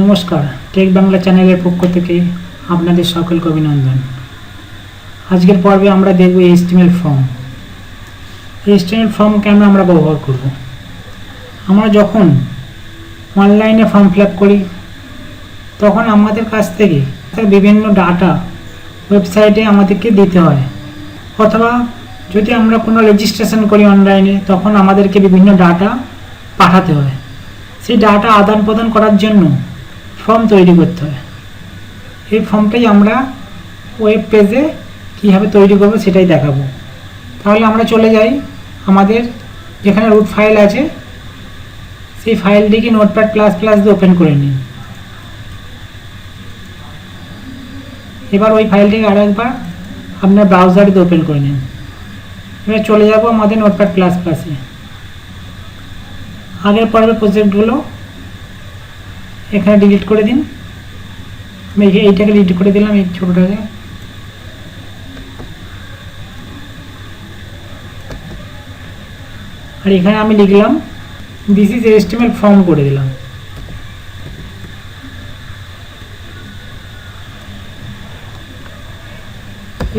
নমস্কার, টেক বাংলা চ্যানেলের পক্ষ থেকে আপনাদের সকলকে অভিনন্দন। আজকের পর্বে আমরা দেখব এইচটিএমএল ফর্ম। এইচটিএমএল ফর্ম কেন আমরা ব্যবহার করব? আমরা যখন অনলাইনে ফর্ম ফিল করি, তখন আমাদের কাছ থেকে বিভিন্ন ডাটা ওয়েবসাইটে আমাদেরকে দিতে হয়। অথবা যদি আমরা কোনো রেজিস্ট্রেশন করি অনলাইনে, তখন আমাদেরকে বিভিন্ন ডাটা পাঠাতে হয়। সেই ডাটা আদান প্রদান করার জন্য ফর্ম তৈরি করতে হয়। এই ফর্মটাই আমরা ওয়েব পেজে কীভাবে তৈরি করব সেটাই দেখাবো। তাহলে আমরা চলে যাই আমাদের যেখানে রুট ফাইল আছে, সেই ফাইলটিকে নোটপ্যাড প্লাস প্লাস দিয়ে ওপেন করে নিন এবার ওই ফাইলটিকে আরও একবার আপনার ব্রাউজারে দিয়ে ওপেন করে নিন এবার চলে যাব আমাদের নোটপ্যাড প্লাস প্লাসে আগের পর্বের প্রজেক্টগুলো এখানে ডিলিট করে দিন। আমি এইটাকে ডিলিট করে দিলাম, এই ছোটোটাকে। আর এখানে আমি লিখলাম দিস ইজ এস্টিমেল ফর্ম করে দিলাম।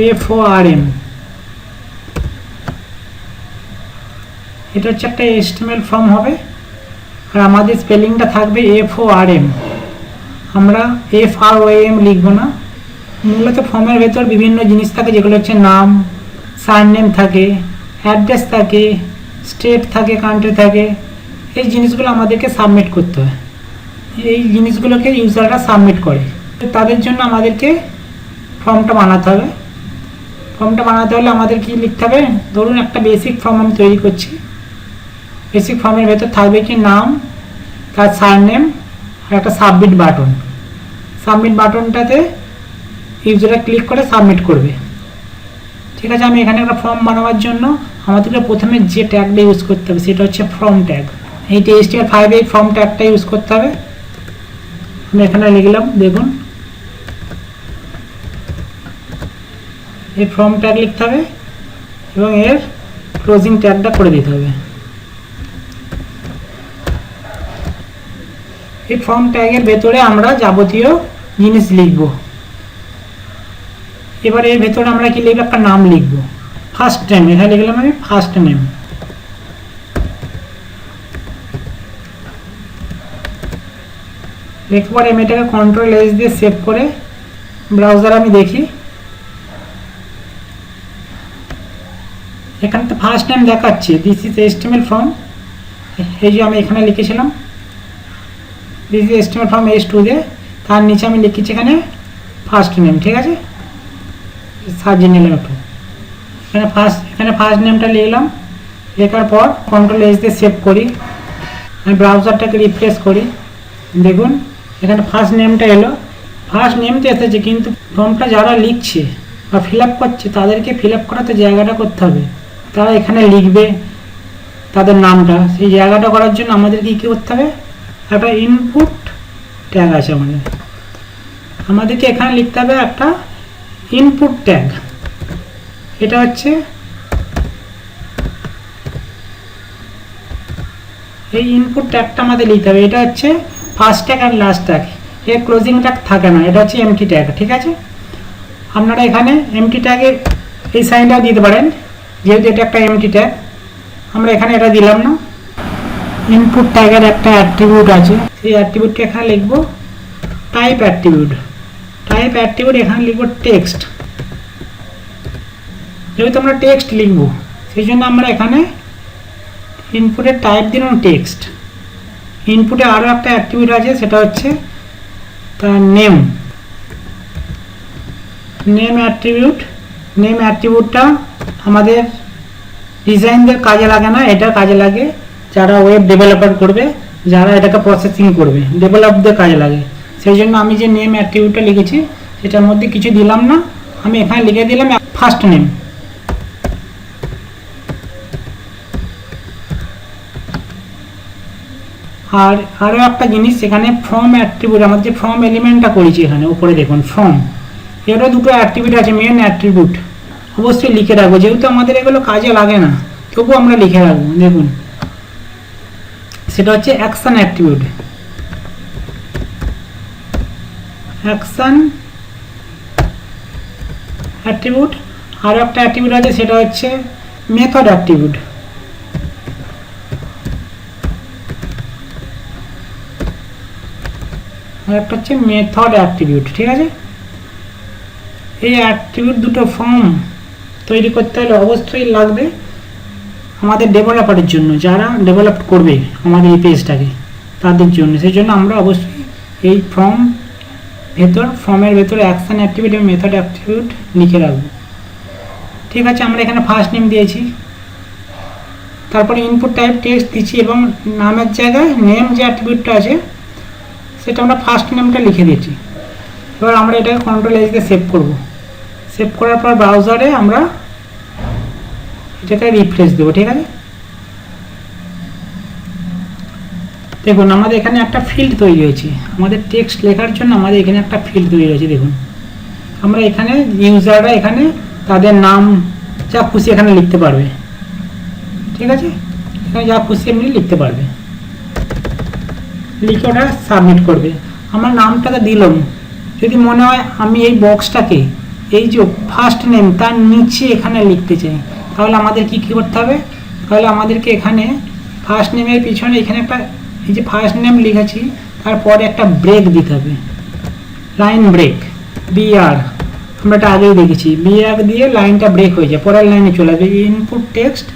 এফ ও আর এম এটা হচ্ছে একটা এস্টিমেল ফর্ম হবে। আর আমাদের স্পেলিংটা থাকবে এফ ও আর এম আমরা এফ আর ও এম লিখব না। মূলত ফর্মের ভেতর বিভিন্ন জিনিস থাকে, যেগুলো হচ্ছে নাম, সারনেম থাকে, অ্যাড্রেস থাকে, স্টেট থাকে, কান্ট্রি থাকে। এই জিনিসগুলো আমাদেরকে সাবমিট করতে হয়। এই জিনিসগুলোকে ইউজাররা সাবমিট করে। তাদের জন্য আমাদেরকে ফর্মটা বানাতে হবে। ফর্মটা বানাতে হলে আমাদের কি লিখতে হবে? ধরুন একটা বেসিক ফর্ম আমি তৈরি করছি। বেসিক ফর্মের ভেতর থাকবে কি নাম, তার সারনেম আর একটা সাবমিট বাটন সাবমিট বাটনটাতে ইউজাররা ক্লিক করে সাবমিট করবে। ঠিক আছে, আমি এখানে একটা ফর্ম বানাবার জন্য আমাদেরকে প্রথমে যে ট্যাগটা ইউজ করতে হবে, সেটা হচ্ছে ফর্ম ট্যাগ এই টেস্টিয়ার ফাইভে এই ফর্ম ট্যাগটা ইউজ করতে হবে। আমি এখানে লিখলাম, দেখুন। এই ফর্ম ট্যাগ লিখতে হবে এবং এর ক্লোজিং ট্যাগটা করে দিতে হবে। এই ফর্ম ট্যাগের ভেতরে আমরা যাবতীয় জিনিস লিখব। এবার এর ভেতরে আমরা কি লিখব? একটা নাম লিখব। ফার্স্ট নেম এখানে লিখলাম আমি ফার্স্ট নেম লেখার পরে আমি এটাকে কন্ট্রোল এস দিয়ে সেভ করে ব্রাউজার আমি দেখি। এখানে তো ফার্স্ট নেম দেখাচ্ছে। দিস ইজ এস্টিমেল ফর্ম এই যে আমি এখানে লিখেছিলাম। This is HTML form S to the তার নিচে আমি লিখেছি এখানে ফার্স্ট নেম ঠিক আছে? সাজিয়ে নিলাম একটু এখানে ফার্স্ট এখানে ফার্স্ট নেমটা লিখলাম লেখার পর কন্ট্রোল এস দিয়ে সেভ করি। আমি ব্রাউজারটাকে রিফ্রেশ করি। দেখুন, এখানে ফার্স্ট নেমটা এলো। ফার্স্ট নেম তো এসেছে কিন্তু ফর্মটা যারা লিখছে বা ফিল আপ করছে, তাদেরকে ফিল আপ করাতে জায়গাটা করতে হবে। তারা এখানে লিখবে তাদের নামটা। সেই জায়গাটা করার জন্য আমাদেরকে কী করতে হবে? একটা ইনপুট ট্যাগ আছে আমাদের। আমাদেরকে এখানে লিখতে হবে একটা ইনপুট ট্যাগ এটা হচ্ছে এই ইনপুট ট্যাগটা আমাদের লিখতে হবে। এটা হচ্ছে ফার্স্ট ট্যাগ আর লাস্ট ট্যাগ এর ক্লোজিং ট্যাগ থাকে না। এটা হচ্ছে এমটি ট্যাগ ঠিক আছে? আপনারা এখানে এমটি ট্যাগের এই সাইনটাও দিতে পারেন। যেহেতু এটা একটা এমটি ট্যাগ আমরা এখানে এটা দিলাম না। ইনপুট ট্যাগের একটা অ্যাট্রিবিউট আছে। সেই অ্যাট্রিবিউটটা এখানে লিখব টাইপ অ্যাট্রিবিউট টাইপ অ্যাট্রিবিউট এখানে লিখব টেক্সট যেহেতু আমরা টেক্সট লিখব, সেই জন্য আমরা এখানে ইনপুটের টাইপ দিলাম টেক্সট ইনপুটে আরও একটা অ্যাট্রিবিউট আছে, সেটা হচ্ছে তার নেম নেম অ্যাট্রিবিউট নেম অ্যাট্রিবিউটটা আমাদের ডিজাইনদের কাজে লাগে না, এটা কাজে লাগে যারা ওয়েব ডেভেলপার করবে, যারা এটাকে প্রসেসিং করবে ডেভেলপদের কাজে লাগে। সেই জন্য আমি যে নেম অ্যাট্রিবিউটটা লিখেছি, সেটার মধ্যে কিছু দিলাম না। আমি এখানে লিখে দিলাম ফার্স্ট নেম আর আরও একটা জিনিস, এখানে ফর্ম অ্যাট্রিবিউট আমার যে ফর্ম এলিমেন্টটা করেছি এখানে, উপরে দেখুন ফর্ম এরও দুটো অ্যাট্রিবিউট আছে মেন অ্যাট্রিবিউট অবশ্যই লিখে রাখব, যেহেতু আমাদের এগুলো কাজে লাগে না, তবুও আমরা লিখে রাখব, দেখুন। সেটা হচ্ছে অ্যাকশন অ্যাট্রিবিউট অ্যাকশন অ্যাট্রিবিউট আরও একটা অ্যাট্রিবিউট আছে, সেটা হচ্ছে মেথড অ্যাট্রিবিউট একটা হচ্ছে মেথড অ্যাট্রিবিউট ঠিক আছে? এই অ্যাট্রিবিউট দুটো ফর্ম তৈরি করতে হলে অবশ্যই লাগবে। আমাদের ডেভেলপারের জন্য, যারা ডেভেলপ করবে আমাদের এই পেজটাকে, তাদের জন্য। সেই জন্য আমরা অবশ্যই এই ফর্ম ভেতর, ফর্মের ভেতরে অ্যাকশন অ্যাক্টিভিটি এবং মেথড অ্যাক্টিভিউট লিখে রাখব। ঠিক আছে, আমরা এখানে ফার্স্ট নেম দিয়েছি। তারপরে ইনপুট টাইপ টেক্সট দিচ্ছি এবং নামের জায়গায় নেম যে অ্যাট্রিবিউটটা আছে, সেটা আমরা ফার্স্ট নেমটা লিখে দিয়েছি এবার আমরা এটাকে কন্ট্রোল এস দিয়ে সেভ করব। সেভ করার পর ব্রাউজারে আমরা এটাকে রিফ্রেশ দেবো, ঠিক আছে? দেখুন, আমাদের এখানে একটা ফিল্ড তৈরি হয়েছে। আমাদের টেক্সট লেখার জন্য আমাদের এখানে একটা ফিল্ড তৈরি হয়েছে, দেখুন। আমরা এখানে ইউজাররা এখানে তাদের নাম, যা খুশি এখানে লিখতে পারবে। ঠিক আছে? এখানে যা খুশি এমনি লিখতে পারবে। লিখে ওটা সাবমিট করবে। আমার নামটাকে দিলাম। যদি মনে হয় আমি এই বক্সটাকে এই যে ফার্স্ট নেম তার নিচে এখানে লিখতে চাই। তাহলে আমাদের কি কী করতে হবে? তাহলে আমাদেরকে এখানে ফার্স্ট নেমের পিছনে এখানে একটা, এই যে ফার্স্ট নেম লিখেছি, তারপরে একটা ব্রেক দিতে হবে। লাইন ব্রেক বিআর আমরা এটা আগেই দেখেছি। বিআর দিয়ে লাইনটা ব্রেক হয়ে যায়, পরের লাইনে চলে আসবে। ইনপুট টেক্সট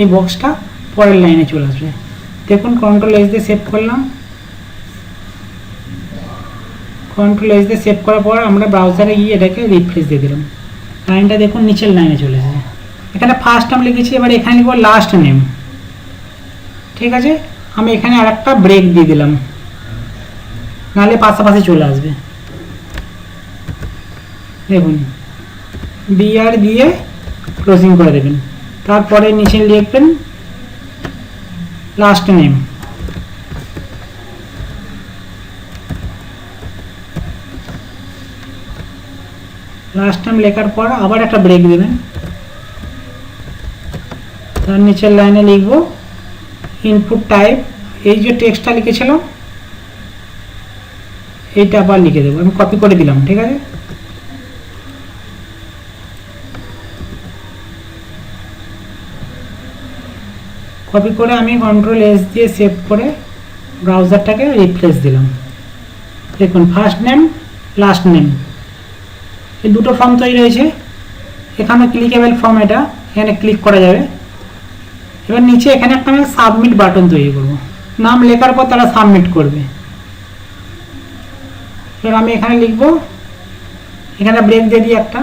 এই বক্সটা পরের লাইনে চলে আসবে। দেখুন কন্ট্রোল এস দিয়ে সেভ করলাম। কন্ট্রোল এস দিয়ে সেভ করার পর আমরা ব্রাউজারে গিয়ে এটাকে রিফ্রেশ দিয়ে দিলাম। লাইনটা দেখুন, নিচের লাইনে চলে এসেছে। এখানে ফার্স্ট নাম লিখেছি, এবার এখানে লিখব লাস্ট নেম ঠিক আছে? আমি এখানে আর একটা ব্রেক দিয়ে দিলাম। নাহলে পাশাপাশি চলে আসবে। দেখুন বিআর দিয়ে ক্লোজিং করে দেবেন। তারপরে নিচে লিখবেন লাস্ট নেম লাস্ট টাইম লেখার পর আবার একটা ব্রেক দেবেন। তার নিচের লাইনে লিখব ইনপুট টাইপ এই যে টেক্সটটা লিখেছিলাম, এইটা আবার লিখে দেবো। আমি কপি করে দিলাম, ঠিক আছে? কপি করে আমি কন্ট্রোল এস দিয়ে সেভ করে ব্রাউজারটাকে রিপ্লেস দিলাম। দেখুন ফার্স্ট নেম লাস্ট নেম এই দুটো ফর্ম তৈরি হয়েছে। এখানে ক্লিকেবল ফর্ম এটা, এখানে ক্লিক করা যাবে। এবার নিচে এখানে একটা আমি সাবমিট বাটন তৈরি করব। নাম লেখার পর তারা সাবমিট করবে। এবার আমি এখানে লিখব, এখানে ব্রেক দিয়ে দিই একটা।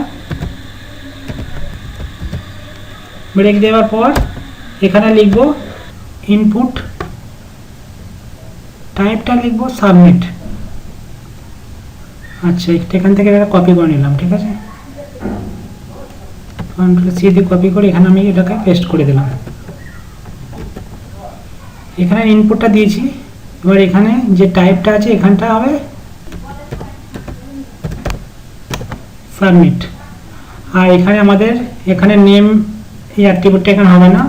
ব্রেক দেওয়ার পর এখানে লিখব ইনপুট টাইপটা লিখব সাবমিট আচ্ছা এখান থেকে এটা কপি করে নিলাম, ঠিক আছে? সি দিয়ে কপি করে এখানে আমি এটাকে পেস্ট করে দিলাম। এখানে ইনপুটটা দিয়েছি। এবার এখানে যে টাইপটা আছে, এখানটা হবে সাবমিট আর এখানে আমাদের, এখানে নেম এই অ্যাট্রিবিউটটা এখানে হবে না।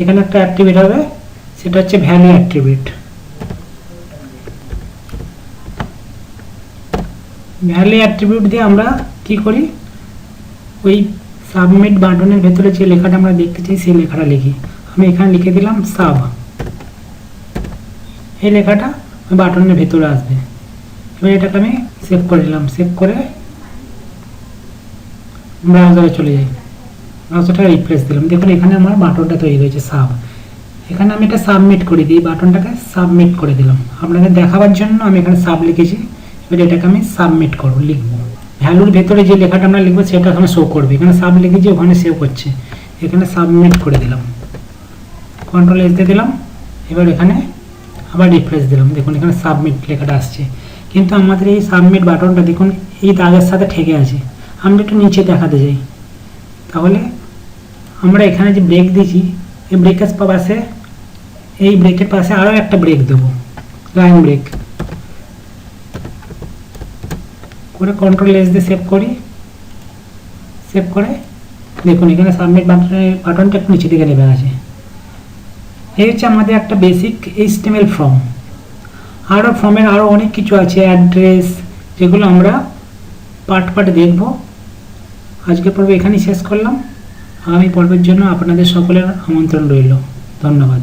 এখানে একটা অ্যাট্রিবিউট হবে, সেটা হচ্ছে ভ্যালু অ্যাট্রিবিউট ভ্যালু অ্যাট্রিবিউট দিয়ে আমরা কি করি? ওই সাবমিট বাটনের ভেতরে যে লেখাটা আমরা দেখতে চাই, সেই লেখাটা লিখি। আমি এখানে লিখে দিলাম সাব এই লেখাটা ওই বাটনের ভেতরে আসবে। এবার এটাকে আমি সেভ করে দিলাম। সেভ করে ব্রাউজারে চলে যাই। ব্রাউজারটা রিপ্লেস দিলাম। দেখুন, এখানে আমার বাটনটা তৈরি হয়েছে সাব এখানে আমি এটা সাবমিট করে দিই। বাটনটাকে সাবমিট করে দিলাম। আপনাদের দেখাবার জন্য আমি এখানে সাব লিখেছি। এবার এটাকে আমি সাবমিট করব, লিখব। ভ্যালুর ভেতরে যে লেখাটা আমরা লিখব, সেটা এখানে শো করবে। এখানে সাব লিখেছি, ওখানে সেভ করছে। এখানে সাবমিট করে দিলাম। কন্ট্রোল এস দিয়ে দিলাম। এবার এখানে আবার রিফ্রেশ দিলাম। দেখুন, এখানে সাবমিট লেখাটা আসছে। কিন্তু আমাদের এই সাবমিট বাটনটা দেখুন, এই দাগের সাথে ঠেকে আছে। আমরা একটু নিচে দেখাতে যাই। তাহলে আমরা এখানে যে ব্রেক দিয়েছি, এই ব্রেকের পাশে, এই ব্রেকের পাশে আরও একটা ব্রেক দেবো। লাইন ব্রেক করে কন্ট্রোল এস দিয়ে সেভ করি। সেভ করে, দেখুন, এখানে সাবমিট বাটনের বাটনটা একটু নিচে দিকে নেমে আছে এই হচ্ছে আমাদের একটা বেসিক এইচটিএমএল ফর্ম আরও ফর্মের আরও অনেক কিছু আছে অ্যাড্রেস যেগুলো আমরা পার্ট পার্ট দেখব। আজকে পর্ব এখানেই শেষ করলাম। আগামী পর্বের জন্য আপনাদের সকলের আমন্ত্রণ রইল। ধন্যবাদ।